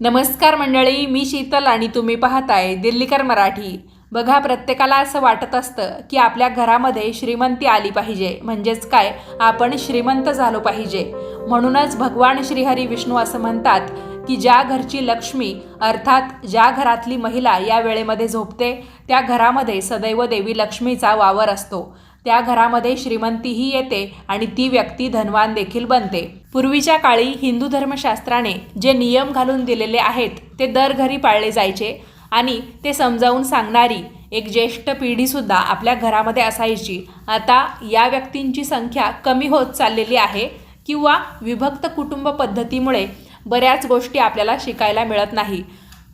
नमस्कार मंडळी मी शीतल आणि तुम्ही पाहताय दिल्लीकर मराठी. बघा प्रत्येकाला असं वाटत असतं की आपल्या घरामध्ये श्रीमंती आली पाहिजे. म्हणजेच काय? आपण श्रीमंत झालो पाहिजे. म्हणूनच भगवान श्रीहरी विष्णू असं म्हणतात की ज्या घरची लक्ष्मी अर्थात ज्या घरातली महिला या वेळेमध्ये झोपते त्या घरामध्ये सदैव देवी लक्ष्मीचा वावर असतो. त्या घरामध्ये श्रीमंतीही येते आणि ती व्यक्ती धनवान देखील बनते. पूर्वीच्या काळी हिंदू धर्मशास्त्राने जे नियम घालून दिलेले आहेत ते दर घरी पाळले जायचे आणि ते समजावून सांगणारी एक ज्येष्ठ पिढीसुद्धा आपल्या घरामध्ये असायची. आता या व्यक्तींची संख्या कमी होत चाललेली आहे किंवा विभक्त कुटुंब पद्धतीमुळे बऱ्याच गोष्टी आपल्याला शिकायला मिळत नाही.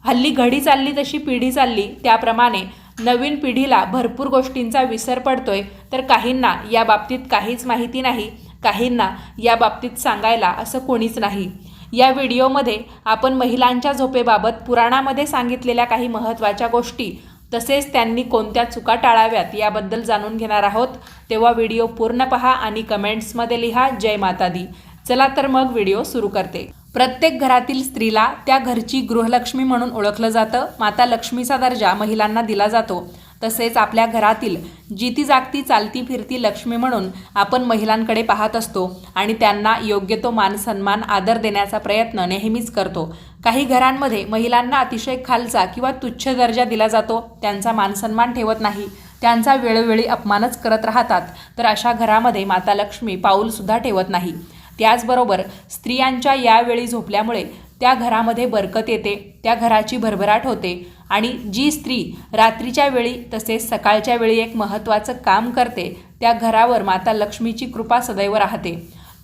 हल्ली घडी चालली तशी पिढी चालली त्याप्रमाणे नवीन पिढीला भरपूर गोष्टींचा विसर पडतोय तर काहींना या बाबतीत काहीच माहिती नाही काहींना या बाबतीत सांगायला असं कोणीच नाही. या व्हिडिओमध्ये आपण महिलांच्या झोपेबाबत पुराणामध्ये सांगितलेल्या काही महत्त्वाच्या गोष्टी तसेच त्यांनी कोणत्या चुका टाळाव्यात याबद्दल जाणून घेणार आहोत. तेव्हा व्हिडिओ पूर्ण पहा आणि कमेंट्समध्ये लिहा जय माता दी चला तर मग व्हिडिओ सुरू करते. प्रत्येक घरातील स्त्रीला त्या घरची गृहलक्ष्मी म्हणून ओळखलं जातं. माता लक्ष्मीचा दर्जा महिलांना दिला जातो. तसेच आपल्या घरातील जिती जागती चालती फिरती लक्ष्मी म्हणून आपण महिलांकडे पाहत असतो आणि त्यांना योग्य तो मान सन्मान आदर देण्याचा प्रयत्न नेहमीच करतो. काही घरांमध्ये महिलांना अतिशय खालचा किंवा तुच्छ दर्जा दिला जातो. त्यांचा मानसन्मान ठेवत नाही. त्यांचा वेळोवेळी अपमानच करत राहतात. तर अशा घरामध्ये माता लक्ष्मी पाऊलसुद्धा ठेवत नाही. त्याचबरोबर स्त्रियांच्या यावेळी झोपल्यामुळे त्या घरामध्ये बरकत येते त्या घराची भरभराट होते आणि जी स्त्री रात्रीच्या वेळी तसेच सकाळच्या वेळी एक महत्त्वाचं काम करते त्या घरावर माता लक्ष्मीची कृपा सदैव राहते.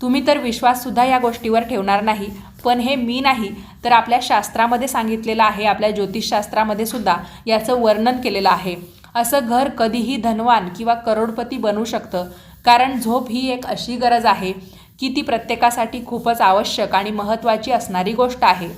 तुम्ही तर विश्वाससुद्धा या गोष्टीवर ठेवणार नाही पण हे मी नाही तर आपल्या शास्त्रामध्ये सांगितलेलं आहे आपल्या ज्योतिषशास्त्रामध्ये सुद्धा याचं वर्णन केलेलं आहे. असं घर कधीही धनवान किंवा करोडपती बनू शकतं कारण झोप ही एक अशी गरज आहे की ती प्रत्येकासाठी खूपच आवश्यक आणि महत्त्वाची असणारी गोष्ट आहे.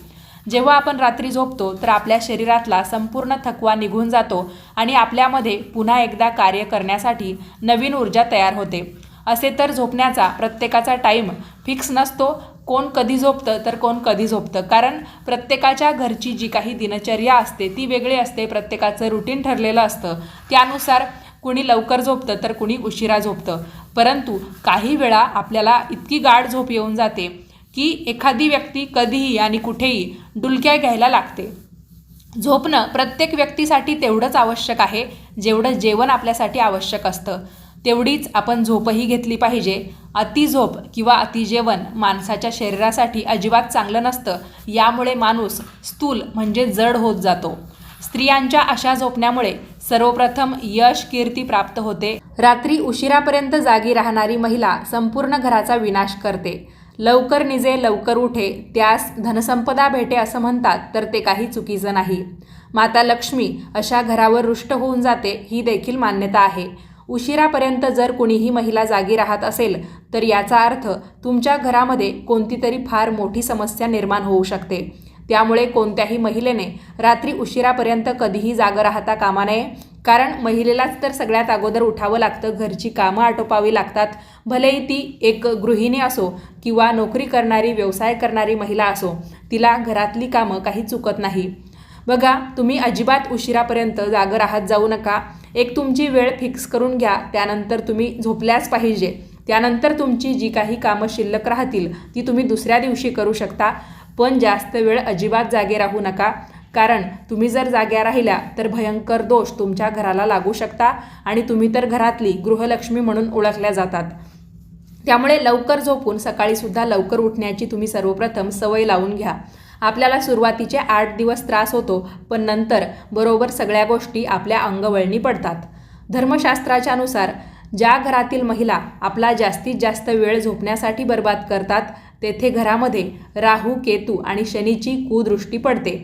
जेव्हा आपण रात्री झोपतो तर आपल्या शरीरातला संपूर्ण थकवा निघून जातो आणि आपल्यामध्ये पुन्हा एकदा कार्य करण्यासाठी नवीन ऊर्जा तयार होते. असे तर झोपण्याचा प्रत्येकाचा टाईम फिक्स नसतो. कोण कधी झोपतं तर कोण कधी झोपतं. कारण प्रत्येकाच्या घरची जी काही दिनचर्या असते ती वेगळी असते. प्रत्येकाचं रुटीन ठरलेलं असतं. त्यानुसार कुणी लवकर झोपतं तर कुणी उशिरा झोपतं. परंतु काही वेळा आपल्याला इतकी गाढ झोप येऊन जाते की एखादी व्यक्ती कधीही आणि कुठेही डुलक्या घ्यायला लागते. झोपणं प्रत्येक व्यक्तीसाठी तेवढंच आवश्यक आहे जेवढं जेवण आपल्यासाठी आवश्यक असतं. तेवढीच आपण झोपही घेतली पाहिजे. अति झोप किंवा अति जेवण माणसाच्या शरीरासाठी अजिबात चांगलं नसतं. यामुळे माणूस स्थूल म्हणजे जड होत जातो. स्त्रियांच्या अशा झोपण्यामुळे सर्वप्रथम यश कीर्ती प्राप्त होते. रात्री उशिरापर्यंत जागी राहणारी महिला संपूर्ण घराचा विनाश करते. लवकर निजे लवकर उठे त्यास धनसंपदा भेटे असं म्हणतात तर ते काही चुकीचं नाही. माता लक्ष्मी अशा घरावर रुष्ट होऊन जाते ही देखील मान्यता आहे. उशिरापर्यंत जर कुणीही महिला जागी राहत असेल तर याचा अर्थ तुमच्या घरामध्ये कोणती तरी फार मोठी समस्या निर्माण होऊ शकते. त्यामुळे कोणत्याही महिलेने रात्री उशिरापर्यंत कधीही जागं राहता कामा नये. कारण महिलेलाच तर सगळ्यात अगोदर उठावं लागतं घरची कामं आटोपावी लागतात. भलेही ती एक गृहिणी असो किंवा नोकरी करणारी व्यवसाय करणारी महिला असो तिला घरातली कामं काही चुकत नाही. बघा तुम्ही अजिबात उशिरापर्यंत जागं राहत जाऊ नका. एक तुमची वेळ फिक्स करून घ्या त्यानंतर तुम्ही झोपल्याच पाहिजे. त्यानंतर तुमची जी काही कामं शिल्लक राहतील ती तुम्ही दुसऱ्या दिवशी करू शकता. पण जास्त वेळ अजिबात जागे राहू नका. कारण तुम्ही जर जाग्या राहिल्या तर भयंकर दोष तुमच्या घराला लागू शकता आणि तुम्ही तर घरातली गृहलक्ष्मी म्हणून ओळखल्या जातात. त्यामुळे लवकर झोपून सकाळीसुद्धा लवकर उठण्याची तुम्ही सर्वप्रथम सवय लावून घ्या. आपल्याला सुरुवातीचे आठ दिवस त्रास होतो पण नंतर बरोबर सगळ्या गोष्टी आपल्या अंगवळणी पडतात. धर्मशास्त्राच्यानुसार ज्या घरातील महिला आपला जास्तीत जास्त वेळ झोपण्यासाठी बर्बाद करतात तेथे घरामध्ये राहू केतू आणि शनीची कुदृष्टी पडते.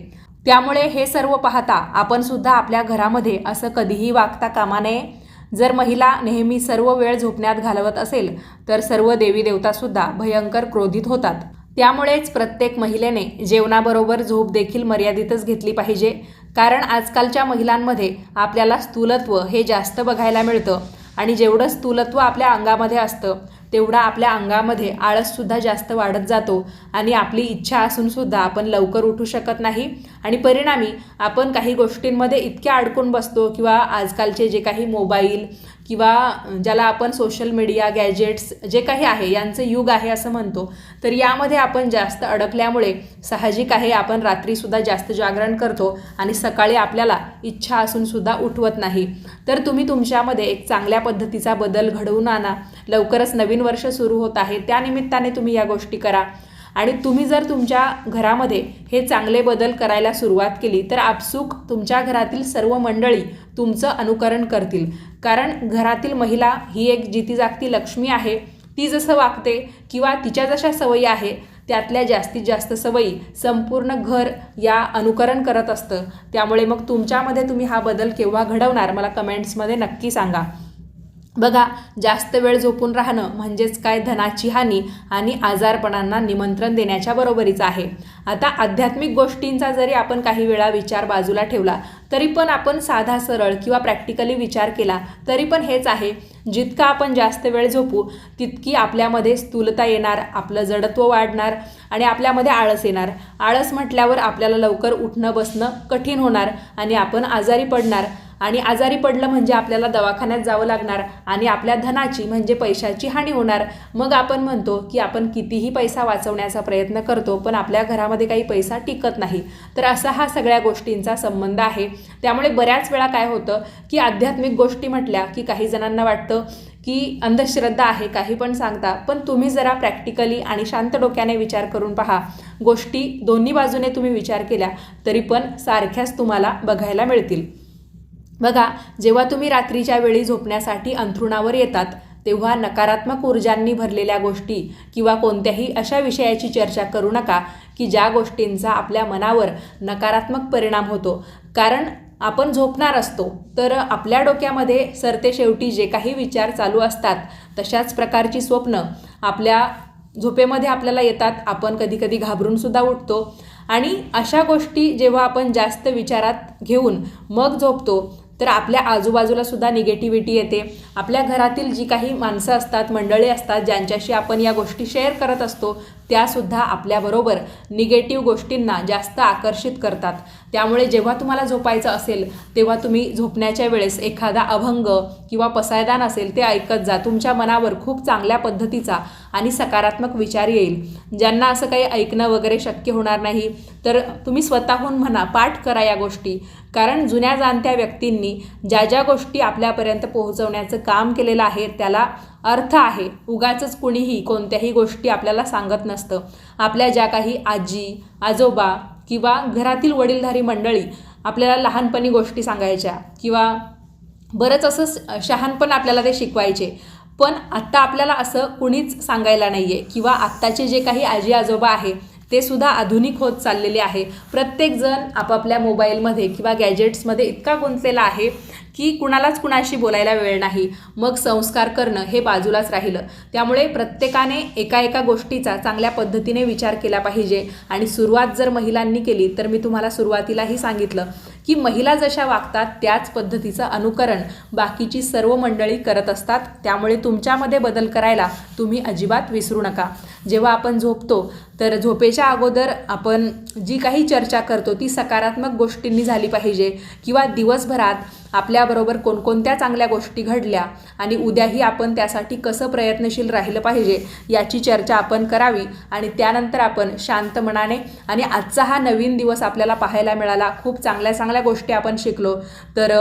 त्यामुळे हे सर्व पाहता आपण सुद्धा आपल्या घरामध्ये असं कधीही वागता कामा नये. जर महिला नेहमी सर्व वेळ झोपण्यात घालवत असेल तर सर्व देवी देवतासुद्धा भयंकर क्रोधित होतात. त्यामुळेच प्रत्येक महिलेने जेवणाबरोबर झोप देखील मर्यादितच घेतली पाहिजे. कारण आजकालच्या महिलांमध्ये आपल्याला स्थूलत्व हे जास्त बघायला मिळतं आणि जेवढं स्थूलत्व आपल्या अंगामध्ये असतं तेवढा आपल्या अंगामध्ये आळससुद्धा जास्त वाढत जातो आणि आपली इच्छा असूनसुद्धा आपण लवकर उठू शकत नाही. आणि परिणामी आपण काही गोष्टींमध्ये इतके अडकून बसतो किंवा आजकालचे जे काही मोबाईल किंवा ज्याला आपण सोशल मीडिया गॅजेट्स जे काही आहे यांचं युग आहे असं म्हणतो तर यामध्ये आपण जास्त अडकल्यामुळे साहजिक आहे आपण रात्रीसुद्धा जास्त जागरण करतो आणि सकाळी आपल्याला इच्छा असूनसुद्धा उठवत नाही. तर तुम्ही तुमच्यामध्ये एक चांगल्या पद्धतीचा बदल घडवून आणा. लवकरच नवीन वर्ष सुरू होत आहे. त्यानिमित्ताने तुम्ही या गोष्टी करा. आणि तुम्ही जर तुमच्या घरामध्ये हे चांगले बदल करायला सुरुवात केली तर आपसूक तुमच्या घरातील सर्व मंडळी तुमचं अनुकरण करतील. कारण घरातील महिला ही एक जिती जागती लक्ष्मी आहे. ती जसं वागते किंवा तिच्या जशा सवयी आहे त्यातल्या जास्तीत जास्त सवयी संपूर्ण घर या अनुकरण करत असतं. त्यामुळे मग तुमच्यामध्ये तुम्ही हा बदल केव्हा घडवणार मला कमेंट्समध्ये नक्की सांगा. बघा जास्त वेळ झोपून राहणं म्हणजेच काय? धनाची हानी आणि आजारपणांना निमंत्रण देण्याच्या बरोबरीचं आहे. आता आध्यात्मिक गोष्टींचा जरी आपण काही वेळा विचार बाजूला ठेवला तरी पण आपण साधा सरळ किंवा प्रॅक्टिकली विचार केला तरी पण हेच आहे. जितका आपण जास्त वेळ झोपू तितकी आपल्यामध्ये स्थूलता येणार आपलं जडत्व वाढणार आणि आपल्यामध्ये आळस येणार. आळस म्हटल्यावर आपल्याला लवकर उठणं बसणं कठीण होणार आणि आपण आजारी पडणार. आणि आजारी पडलं म्हणजे आपल्याला दवाखान्यात जावं लागणार आणि आपल्या धनाची म्हणजे पैशाची हानी होणार. मग आपण म्हणतो की आपण कितीही पैसा वाचवण्याचा प्रयत्न करतो पण आपल्या घरामध्ये काही पैसा टिकत नाही. तर असा हा सगळ्या गोष्टींचा संबंध आहे. त्यामुळे बऱ्याच वेळा काय होतं की आध्यात्मिक गोष्टी म्हटल्या की काही जणांना वाटतं की अंधश्रद्धा आहे काही पण सांगता. पण तुम्ही जरा प्रॅक्टिकली आणि शांत डोक्याने विचार करून पहा. गोष्टी दोन्ही बाजूने तुम्ही विचार केल्या तरी पण सारख्याच तुम्हाला बघायला मिळतील. बघा जेव्हा तुम्ही रात्रीच्या वेळी झोपण्यासाठी अंथरुणावर येतात तेव्हा नकारात्मक ऊर्जांनी भरलेल्या गोष्टी किंवा कोणत्याही अशा विषयाची चर्चा करू नका की ज्या गोष्टींचा आपल्या मनावर नकारात्मक परिणाम होतो. कारण आपण झोपणार असतो तर आपल्या डोक्यामध्ये सरते शेवटी जे काही विचार चालू असतात तशाच प्रकारची स्वप्न आपल्या झोपेमध्ये आपल्याला येतात. आपण कधीकधी घाबरूनसुद्धा उठतो. आणि अशा गोष्टी जेव्हा आपण जास्त विचारात घेऊन मग झोपतो तर आपल्या आजूबाजूला सुद्धा निगेटिव्हिटी येते. आपल्या घरातील जी काही माणसं असतात मंडळी असतात ज्यांच्याशी आपण या गोष्टी शेअर करत असतो त्यासुद्धा आपल्याबरोबर निगेटिव्ह गोष्टींना जास्त आकर्षित करतात. त्यामुळे जेव्हा तुम्हाला झोपायचं असेल तेव्हा तुम्ही झोपण्याच्या वेळेस एखादा अभंग किंवा पसायदान असेल ते ऐकत जा. तुमच्या मनावर खूप चांगल्या पद्धतीचा आणि सकारात्मक विचार येईल. ज्यांना असं काही ऐकणं वगैरे शक्य होणार नाही तर तुम्ही स्वतःहून म्हणा पाठ करा या गोष्टी. कारण जुन्या जाणत्या व्यक्तींनी ज्या ज्या गोष्टी आपल्यापर्यंत पोहोचवण्याचं काम केलेलं आहे त्याला अर्थ आहे. उगाच कुणीही कोणत्याही गोष्टी आपल्याला सांगत नसतं. आपल्या ज्या काही आजी आजोबा किंवा घरातील वडीलधारी मंडळी आपल्याला लहानपणी गोष्टी सांगायच्या किंवा बरंच असं शहाणपण आपल्याला ते शिकवायचे. पण आत्ता आपल्याला असं कुणीच सांगायला नाही आहे किंवा आत्ताचे जे काही आजी आजोबा आहे ते सुद्धा आधुनिक होत चाललेले आहे. प्रत्येकजण आपापल्या मोबाईलमध्ये किंवा गॅजेट्समध्ये इतका गुंतलेला आहे की कुणालाच कुणाशी बोलायला वेळ नाही. मग संस्कार करणं हे बाजूलाच राहिलं. त्यामुळे प्रत्येकाने एका एका गोष्टीचा चांगल्या पद्धतीने विचार केला पाहिजे. आणि सुरुवात जर महिलांनी केली तर मी तुम्हाला सुरुवातीलाही सांगितलं की महिला जशा वागतात त्याच पद्धतीचं अनुकरण बाकीची सर्व मंडळी करत असतात. त्यामुळे तुमच्यामध्ये बदल करायला तुम्ही अजिबात विसरू नका. जेव्हा आपण झोपतो तर झोपेच्या अगोदर आपण जी काही चर्चा करतो ती सकारात्मक गोष्टींनी झाली पाहिजे. किंवा दिवसभरात आपल्याबरोबर कोणकोणत्या चांगल्या गोष्टी घडल्या आणि उद्याही आपण त्यासाठी कसं प्रयत्नशील राहिलं पाहिजे याची चर्चा आपण करावी. आणि त्यानंतर आपण शांत मनाने आणि आजचा हा नवीन दिवस आपल्याला पाहायला मिळाला. खूप चांगल्या चांगल्या गोष्टी आपण शिकलो. तर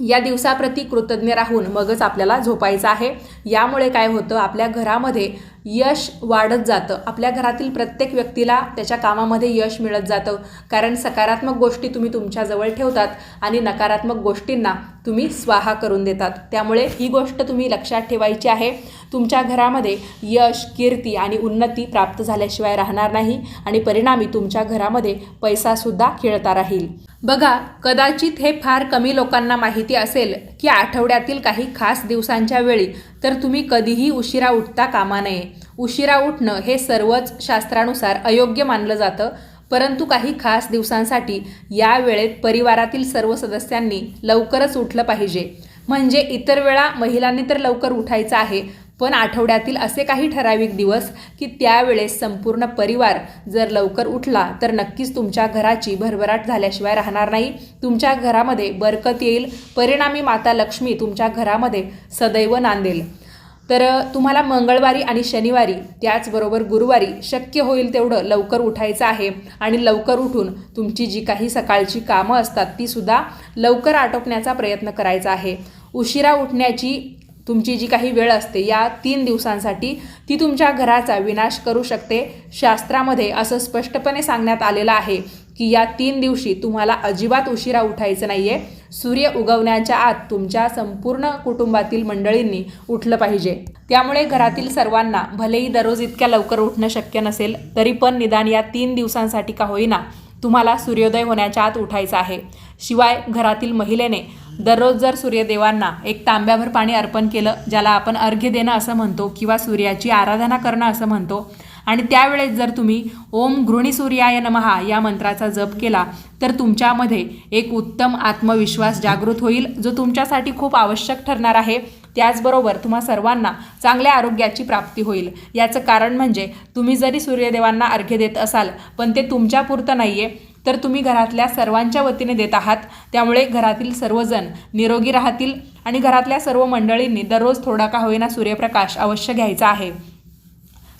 या दिवसाप्रती कृतज्ञ राहून मगच आपल्याला झोपायचं आहे. यामुळे काय होतं आपल्या घरामध्ये यश वाढत जातं. आपल्या घरातील प्रत्येक व्यक्तीला त्याच्या कामामध्ये यश मिळत जातं. कारण सकारात्मक गोष्टी तुम्ही तुमच्याजवळ ठेवतात आणि नकारात्मक गोष्टींना तुम्ही स्वाहा करून देतात. त्यामुळे ही गोष्ट तुम्ही लक्षात ठेवायची आहे. तुमच्या घरामध्ये यश कीर्ती आणि उन्नती प्राप्त झाल्याशिवाय राहणार नाही आणि परिणामी तुमच्या घरामध्ये पैसासुद्धा खेळता राहील. बघा कदाचित हे फार कमी लोकांना माहिती असेल की आठवड्यातील काही खास दिवसांच्या वेळी तर तुम्ही कधीही उशिरा उठता कामा नये. उशिरा उठणं हे सर्वच शास्त्रानुसार अयोग्य मानलं जातं परंतु काही खास दिवसांसाठी या वेळेत परिवारातील सर्व सदस्यांनी लवकरच उठलं पाहिजे. म्हणजे इतर वेळा महिलांनी तर लवकर उठायचं आहे पण आठवड्यातील असे काही ठराविक दिवस की त्यावेळेस संपूर्ण परिवार जर लवकर उठला तर नक्कीच तुमच्या घराची भरभराट झाल्याशिवाय राहणार नाही. तुमच्या घरामध्ये बरकत येईल. परिणामी माता लक्ष्मी तुमच्या घरामध्ये सदैव नांदेल. तर तुम्हाला मंगळवारी आणि शनिवारी त्याचबरोबर गुरुवारी शक्य होईल तेवढं लवकर उठायचं आहे. आणि लवकर उठून तुमची जी काही सकाळची कामं असतात तीसुद्धा लवकर आटोपण्याचा प्रयत्न करायचा आहे. उशिरा उठण्याची तुमची जी काही वेळ असते या तीन दिवसांसाठी ती तुमच्या घराचा विनाश करू शकते. शास्त्रामध्ये असं स्पष्टपणे सांगण्यात आलेलं आहे की या तीन दिवशी तुम्हाला अजिबात उशिरा उठायचं नाही आहे सूर्य उगवण्याच्या आत तुमच्या संपूर्ण कुटुंबातील मंडळींनी उठलं पाहिजे. त्यामुळे घरातील सर्वांना भलेही दररोज इतक्या लवकर उठणं शक्य नसेल तरी पण निदान या तीन दिवसांसाठी का होईना तुम्हाला सूर्योदय होण्याच्या आत उठायचं आहे. शिवाय घरातील महिलेने दररोज जर सूर्यदेवांना एक तांब्याभर पाणी अर्पण केलं ज्याला आपण अर्घ्य देणं असं म्हणतो किंवा सूर्याची आराधना करणं असं म्हणतो आणि त्यावेळेस जर तुम्ही ओम घृणी सूर्याय नमहा या मंत्राचा जप केला तर तुमच्यामध्ये एक उत्तम आत्मविश्वास जागृत होईल जो तुमच्यासाठी खूप आवश्यक ठरणार आहे. त्याचबरोबर तुम्हा सर्वांना चांगल्या आरोग्याची प्राप्ती होईल. याचं कारण म्हणजे तुम्ही जरी सूर्यदेवांना अर्घ्य देत असाल पण ते तुमच्यापुरतं नाही आहे तर तुम्ही घरातल्या सर्वांच्या वतीने देत आहात. त्यामुळे घरातील सर्वजण निरोगी राहतील आणि घरातल्या सर्व मंडळींनी दररोज थोडा का होईना सूर्यप्रकाश अवश्य घ्यायचा आहे.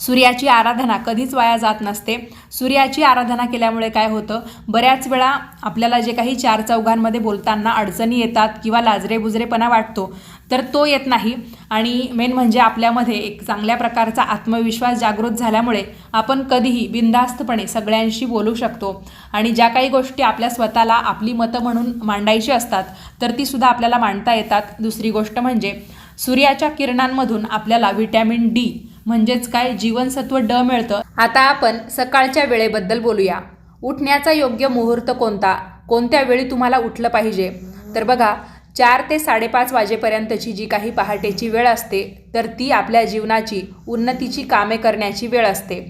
सूर्याची आराधना कधीच वाया जात नसते. सूर्याची आराधना केल्यामुळे काय होतं? बऱ्याच वेळा आपल्याला जे काही चार चौघांमध्ये बोलताना अडचणी येतात किंवा लाजरे बुजरेपणा वाटतो. तर तो येत नाही. आणि मेन म्हणजे आपल्यामध्ये एक चांगल्या प्रकारचा आत्मविश्वास जागृत झाल्यामुळे आपण कधीही बिनधास्तपणे सगळ्यांशी बोलू शकतो. आणि ज्या काही गोष्टी आपल्या स्वतःला आपली मतं म्हणून मांडायची असतात तर ती सुद्धा आपल्याला मांडता येतात. दुसरी गोष्ट म्हणजे सूर्याच्या किरणांमधून आपल्याला व्हिटॅमिन डी म्हणजेच काय? जीवनसत्व ड मिळतं. आता आपण सकाळच्या वेळेबद्दल बोलूया. उठण्याचा योग्य मुहूर्त कोणता? कोणत्या वेळी तुम्हाला उठलं पाहिजे? तर बघा चार ते साडेपाच वाजेपर्यंतची जी काही पहाटेची वेळ असते तर ती आपल्या जीवनाची उन्नतीची कामे करण्याची वेळ असते.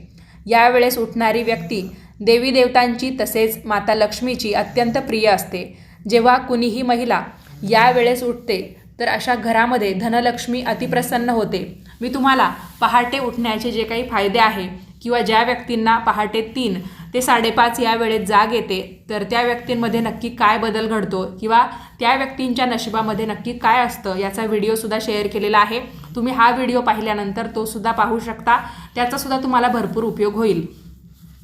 यावेळेस उठणारी व्यक्ती देवी देवतांची तसेच माता लक्ष्मीची अत्यंत प्रिय असते. जेव्हा कुणीही महिला यावेळेस उठते तर अशा घरामध्ये धनलक्ष्मी अतिप्रसन्न होते. मी तुम्हाला पहाटे उठण्याचे जे काही फायदे आहे किंवा ज्या व्यक्तींना पहाटे तीन ते साडेपाच या वेळेत जाग येते तर त्या व्यक्तींमध्ये नक्की काय बदल घडतो किंवा त्या व्यक्तींच्या नशिबामध्ये नक्की काय असतं याचा व्हिडिओसुद्धा शेअर केलेला आहे. तुम्ही हा व्हिडिओ पाहिल्यानंतर तो सुद्धा पाहू शकता. त्याचासुद्धा तुम्हाला भरपूर उपयोग होईल.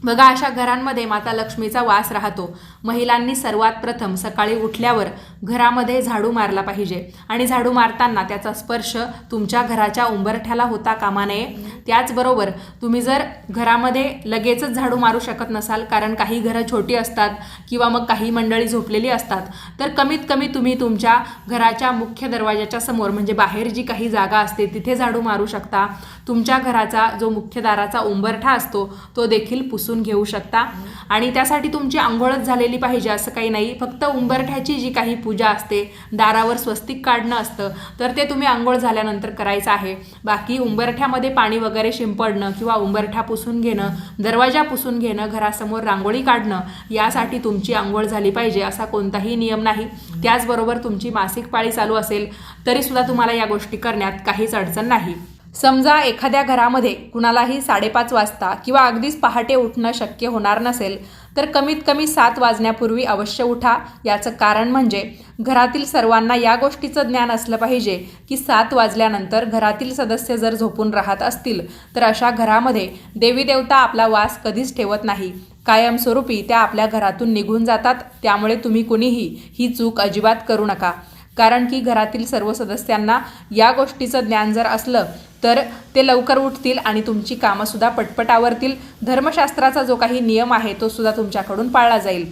बघा अशा घरांमध्ये माता लक्ष्मीचा वास राहतो. महिलांनी सर्वात प्रथम सकाळी उठल्यावर घरामध्ये झाडू मारला पाहिजे. आणि झाडू मारताना त्याचा स्पर्श तुमच्या घराच्या उंबरठ्याला होता कामा नये. त्याचबरोबर तुम्ही जर घरामध्ये लगेचच झाडू मारू शकत नसाल कारण काही घरं छोटी असतात किंवा मग काही मंडळी झोपलेली असतात तर कमीत कमी तुम्ही तुमच्या घराच्या मुख्य दरवाजाच्या समोर म्हणजे बाहेर जी काही जागा असते तिथे झाडू मारू शकता. तुमच्या घराचा जो मुख्य दाराचा उंबरठा असतो तो देखील पुसून घेऊ शकता. आणि त्यासाठी तुमची आंघोळच झालेली पाहिजे असं काही नाही. फक्त उंबरठ्याची जी काही पूजा असते दारावर स्वस्तिक काढणं असतं तर ते तुम्ही आंघोळ झाल्यानंतर करायचं आहे. बाकी उंबरठ्यामध्ये पाणी वगैरे शिंपडणं किंवा उंबरठा पुसून घेणं दरवाजा पुसून घेणं घरासमोर रांगोळी काढणं यासाठी तुमची आंघोळ झाली पाहिजे असा कोणताही नियम नाही. त्याचबरोबर तुमची मासिक पाळी चालू असेल तरीसुद्धा तुम्हाला या गोष्टी करण्यात काहीच अडचण नाही. समजा एखाद्या घरामध्ये कुणालाही साडेपाच वाजता किंवा अगदीच पहाटे उठणं शक्य होणार नसेल तर कमीत कमी सात वाजण्यापूर्वी अवश्य उठा. याचं कारण म्हणजे घरातील सर्वांना या गोष्टीचं ज्ञान असलं पाहिजे की सात वाजल्यानंतर घरातील सदस्य जर झोपून राहत असतील तर अशा घरामध्ये देवी देवता आपला वास कधीच ठेवत नाही. कायमस्वरूपी त्या आपल्या घरातून निघून जातात. त्यामुळे तुम्ही कुणीही ही चूक अजिबात करू नका. कारण की घरातील सर्व सदस्यांना या गोष्टीचं ज्ञान जर असलं तर ते लवकर उठतील आणि तुमची कामंसुद्धा पटपट आवरतील. धर्मशास्त्राचा जो काही नियम आहे तो सुद्धा तुमच्याकडून पाळला जाईल.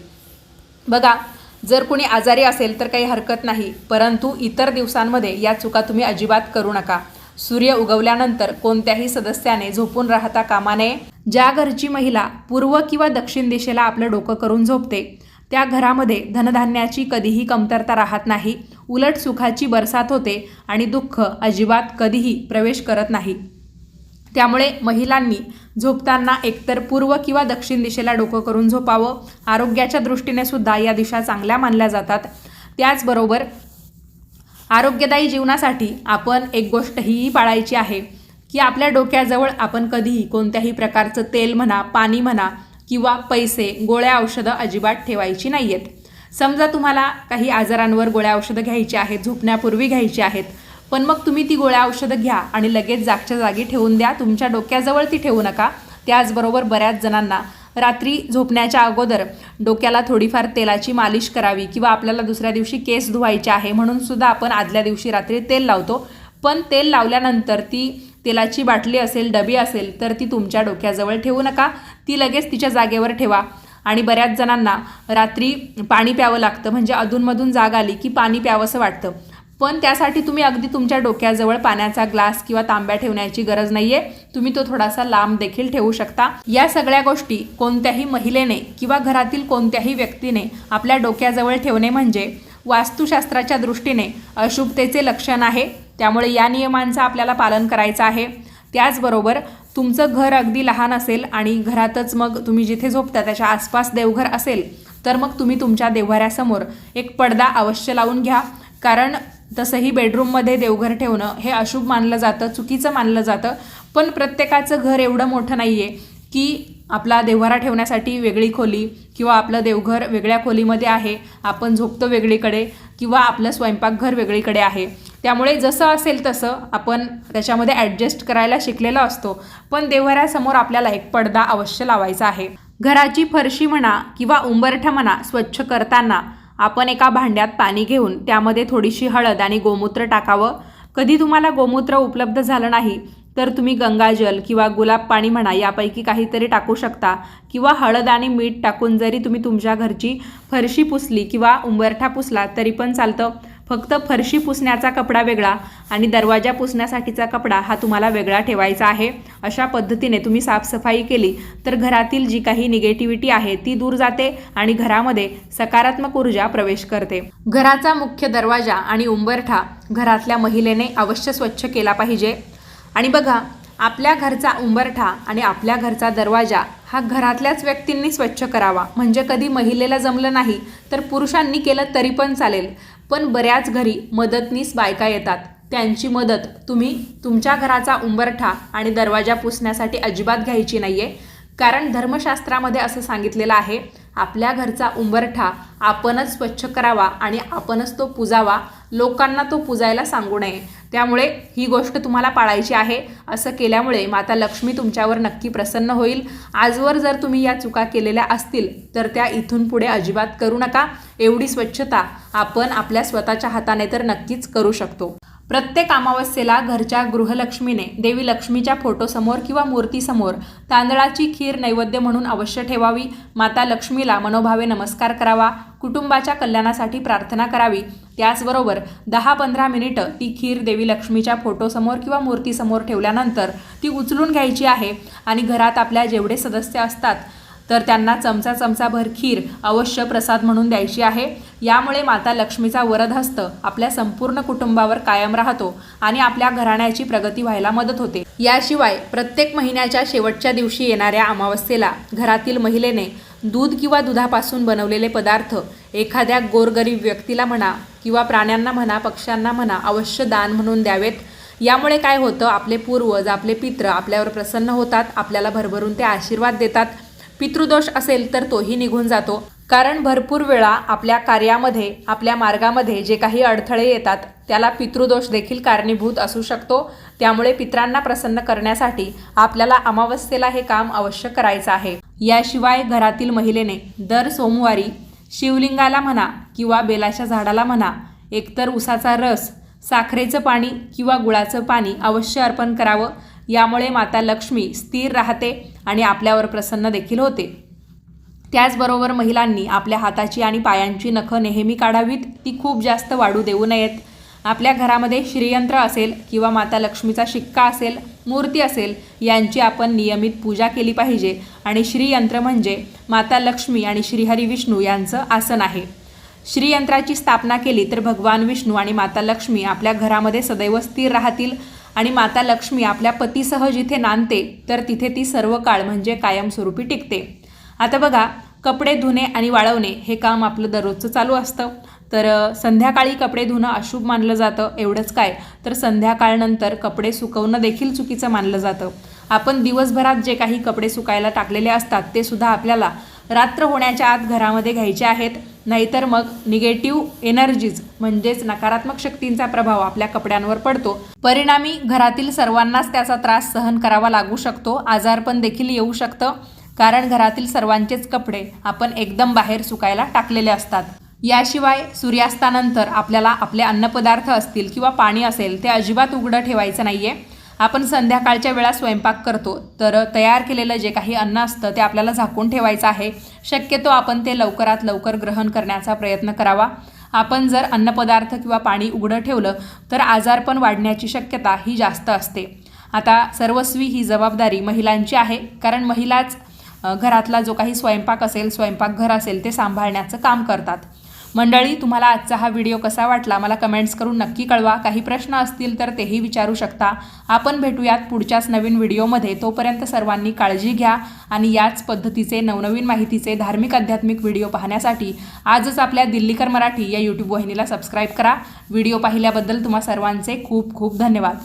बघा जर कोणी आजारी असेल तर काही हरकत नाही परंतु इतर दिवसांमध्ये या चुका तुम्ही अजिबात करू नका. सूर्य उगवल्यानंतर कोणत्याही सदस्याने झोपून राहता कामा नये. ज्या घरची महिला पूर्व किंवा दक्षिण दिशेला आपलं डोकं करून झोपते त्या घरामध्ये धनधान्याची कधीही कमतरता राहत नाही उलट सुखाची बरसात होते आणि दुःख अजिबात कधीही प्रवेश करत नाही. त्यामुळे महिलांनी झोपताना एकतर पूर्व किंवा दक्षिण दिशेला डोकं करून झोपावं आरोग्याच्या दृष्टीने सुद्धा या दिशा चांगल्या मानल्या जातात. त्याचबरोबर आरोग्यदायी जीवनासाठी आपण एक गोष्ट ही पाळायची आहे की आपल्या डोक्याजवळ आपण कधीही कोणत्याही प्रकारचं तेल म्हणा पाणी म्हणा किंवा पैसे गोळ्या औषधं अजिबात ठेवायची नाही आहेत समजा तुम्हाला काही आजारांवर गोळ्या औषधं घ्यायची आहेत झोपण्यापूर्वी घ्यायची आहेत पण मग तुम्ही ती गोळ्या औषधं घ्या आणि लगेच जागच्या जागी ठेवून द्या. तुमच्या डोक्याजवळ ती ठेवू नका. त्याचबरोबर बऱ्याच जणांना रात्री झोपण्याच्या अगोदर डोक्याला थोडीफार तेलाची मालिश करावी किंवा आपल्याला दुसऱ्या दिवशी केस धुवायचे आहे म्हणून सुद्धा आपण आदल्या दिवशी रात्री तेल लावतो. पण तेल लावल्यानंतर ती तेलाची बाटली असेल डबी असेल तर ती तुमच्या डोक्याजवळ ठेवू नका. ती लगेच तिच्या जागेवर ठेवा. आणि बऱ्याच जणांना रात्री पाणी प्यावं लागतं. म्हणजे अधूनमधून जाग आली की पाणी प्यावंसं वाटतं. पण त्यासाठी तुम्ही अगदी तुमच्या डोक्याजवळ पाण्याचा ग्लास किंवा तांब्या ठेवण्याची गरज नाहीये. तुम्ही तो थोडासा लांब देखील ठेवू शकता. या सगळ्या गोष्टी कोणत्याही महिलेने किंवा घरातील कोणत्याही व्यक्तीने आपल्या डोक्याजवळ ठेवणे म्हणजे वास्तुशास्त्राच्या दृष्टीने अशुभतेचे लक्षण आहे. त्यामुळे या नियमांचं आपल्याला पालन करायचं आहे. त्याचबरोबर तुमचं घर अगदी लहान असेल आणि घरातच मग तुम्ही जिथे झोपता त्याच्या आसपास देवघर असेल तर मग तुम्ही तुमच्या देव्हाऱ्यासमोर एक पडदा अवश्य लावून घ्या. कारण तसंही बेडरूममध्ये देवघर ठेवणं हे अशुभ मानलं जातं चुकीचं मानलं जातं. पण प्रत्येकाचं घर एवढं मोठं नाही आहे की आपला देवघरा ठेवण्यासाठी वेगळी खोली किंवा आपलं देवघर वेगळ्या खोलीमध्ये आहे आपण झोपतो वेगळीकडे किंवा आपलं स्वयंपाकघर वेगळीकडे आहे. त्यामुळे जसं असेल तसं आपण त्याच्यामध्ये ॲडजस्ट करायला शिकलेलो असतो. पण देवघरासमोर आपल्याला एक पडदा अवश्य लावायचा आहे. घराची फरशी म्हणा किंवा उंबरठा म्हणा स्वच्छ करताना आपण एका भांड्यात पाणी घेऊन त्यामध्ये थोडीशी हळद आणि गोमूत्र टाकावं. कधी तुम्हाला गोमूत्र उपलब्ध झालं नाही तर तुम्ही गंगाजल किंवा गुलाब पाणी म्हणा यापैकी काहीतरी टाकू शकता. किंवा हळद आणि मीठ टाकून जरी तुम्ही तुमच्या घरची फरशी पुसली किंवा उंबरठा पुसला तरी पण चालतं. फक्त फरशी पुसण्याचा कपडा वेगळा आणि दरवाजा पुसण्यासाठीचा कपडा हा तुम्हाला वेगळा ठेवायचा आहे. अशा पद्धतीने तुम्ही साफसफाई केली तर घरातील जी काही निगेटिव्हिटी आहे ती दूर जाते आणि घरामध्ये सकारात्मक ऊर्जा प्रवेश करते. घराचा मुख्य दरवाजा आणि उंबरठा घरातल्या महिलेने अवश्य स्वच्छ केला पाहिजे. आणि बघा आपल्या घरचा उंबरठा आणि आपल्या घरचा दरवाजा हा घरातल्याच व्यक्तींनी स्वच्छ करावा. म्हणजे कधी महिलेला जमलं नाही तर पुरुषांनी केलं तरी पण चालेल. पण बऱ्याच घरी मदतनीस बायका येतात. त्यांची मदत तुम्ही तुमच्या घराचा उंबरठा आणि दरवाजा पुसण्यासाठी अजिबात घ्यायची नाही आहे कारण धर्मशास्त्रामध्ये असं सांगितलेलं आहे आपल्या घरचा उंबरठा आपणच स्वच्छ करावा आणि आपणच तो पुजावा. लोकांना तो पुजायला सांगू नये. त्यामुळे ही गोष्ट तुम्हाला पाळायची आहे. असं केल्यामुळे माता लक्ष्मी तुमच्यावर नक्की प्रसन्न होईल. आजवर जर तुम्ही या चुका केलेल्या असतील तर त्या इथून पुढे अजिबात करू नका. एवढी स्वच्छता आपण आपल्या स्वतःच्या हाताने तर नक्कीच करू शकतो. प्रत्येक अमावस्येला घरच्या गृहलक्ष्मीने देवी लक्ष्मीच्या फोटोसमोर किंवा मूर्तीसमोर तांदळाची खीर नैवेद्य म्हणून अवश्य ठेवावी. माता लक्ष्मीला मनोभावे नमस्कार करावा. कुटुंबाच्या कल्याणासाठी प्रार्थना करावी. त्याचबरोबर दहा पंधरा मिनिटं ती खीर देवी लक्ष्मीच्या फोटोसमोर किंवा मूर्तीसमोर ठेवल्यानंतर ती उचलून घ्यायची आहे आणि घरात आपल्या जेवढे सदस्य असतात तर त्यांना चमचा चमचाभर खीर अवश्य प्रसाद म्हणून द्यायची आहे. यामुळे माता लक्ष्मीचा वरदहस्त आपल्या संपूर्ण कुटुंबावर कायम राहतो आणि आपल्या घराण्याची प्रगती व्हायला मदत होते. याशिवाय प्रत्येक महिन्याच्या शेवटच्या दिवशी येणाऱ्या अमावस्येला घरातील महिलेने दूध किंवा दुधापासून बनवलेले पदार्थ एखाद्या गोरगरीब व्यक्तीला म्हणा किंवा प्राण्यांना म्हणा पक्ष्यांना म्हणा अवश्य दान म्हणून द्यावेत. यामुळे काय होतं? आपले पूर्वज आपले पित्र आपल्यावर प्रसन्न होतात आपल्याला भरभरून ते आशीर्वाद देतात. पितृदोष असेल तर तोही निघून जातो. कारण भरपूर वेळा आपल्या कार्यामध्ये आपल्या मार्गामध्ये जे काही अडथळे येतात त्याला पितृदोष देखील कारणीभूत असू शकतो. त्यामुळे पित्रांना प्रसन्न करण्यासाठी आपल्याला अमावस्येला हे काम अवश्य करायचं आहे. याशिवाय घरातील महिलेने दर सोमवारी शिवलिंगाला म्हणा किंवा बेलाच्या झाडाला म्हणा एकतर उसाचा रस साखरेचं पाणी किंवा गुळाचं पाणी अवश्य अर्पण करावं. यामुळे माता लक्ष्मी स्थिर राहते आणि आपल्यावर प्रसन्न देखील होते. त्याचबरोबर महिलांनी आपल्या हाताची आणि पायांची नखं नेहमी काढावीत. ती खूप जास्त वाढू देऊ नयेत. आपल्या घरामध्ये श्रीयंत्र असेल किंवा माता लक्ष्मीचा शिक्का असेल मूर्ती असेल यांची आपण नियमित पूजा केली पाहिजे. आणि श्रीयंत्र म्हणजे माता लक्ष्मी आणि श्रीहरी विष्णू यांचं आसन आहे. श्रीयंत्राची स्थापना केली तर भगवान विष्णू आणि माता लक्ष्मी आपल्या घरामध्ये सदैव स्थिर राहतील. आणि माता लक्ष्मी आपल्या पतीसह जिथे नांदते तर तिथे ती सर्व काळ म्हणजे कायमस्वरूपी टिकते. आता बघा कपडे धुणे आणि वाळवणे हे काम आपलं दररोजचं चालू असतं. तर संध्याकाळी कपडे धुणं अशुभ मानलं जातं. एवढंच काय? तर संध्याकाळनंतर कपडे सुकवणं देखील चुकीचं मानलं जातं. आपण दिवसभरात जे काही कपडे सुकायला टाकलेले असतात ते सुद्धा आपल्याला रात्र होण्याच्या आत घरामध्ये घ्यायचे आहेत. नाहीतर मग निगेटिव्ह एनर्जीज म्हणजेच नकारात्मक शक्तींचा प्रभाव आपल्या कपड्यांवर पडतो. परिणामी घरातील सर्वांनाच त्याचा त्रास सहन करावा लागू शकतो आजारपण देखील येऊ शकतं. कारण घरातील सर्वांचेच कपडे आपण एकदम बाहेर सुकायला टाकलेले असतात. याशिवाय सूर्यास्तानंतर आपल्याला आपले अन्नपदार्थ असतील किंवा पाणी असेल ते अजिबात उघडं ठेवायचं नाही आहे आपण संध्याकाळच्या वेळा स्वयंपाक करतो तर तयार केलेलं जे काही अन्न असतं ते आपल्याला झाकून ठेवायचं आहे. शक्यतो आपण ते लवकरात लवकर ग्रहण करण्याचा प्रयत्न करावा. आपण जर अन्नपदार्थ किंवा पाणी उघडं ठेवलं तर आजारपण वाढण्याची शक्यता ही जास्त असते. आता सर्वस्वी ही जबाबदारी महिलांची आहे कारण महिलाच घरातला जो काही स्वयंपाक असेल स्वयंपाकघर असेल ते सांभाळण्याचं काम करतात. मंडळी तुम्हाला आजचा हा व्हिडिओ कसा वाटला? मला कमेंट्स करून नक्की कळवा. काही प्रश्न असतील तर तेही विचारू शकता. आपण भेटूयात पुढच्याच नवीन व्हिडिओमध्ये. तोपर्यंत सर्वांनी काळजी घ्या आणि याच पद्धतीचे नवनवीन माहितीचे धार्मिक आध्यात्मिक व्हिडिओ पाहण्यासाठी आजच आपल्या दिल्लीकर मराठी या यूट्यूब वाहिनीला सबस्क्राईब करा. व्हिडिओ पाहिल्याबद्दल तुम्हा सर्वांचे खूप खूप धन्यवाद.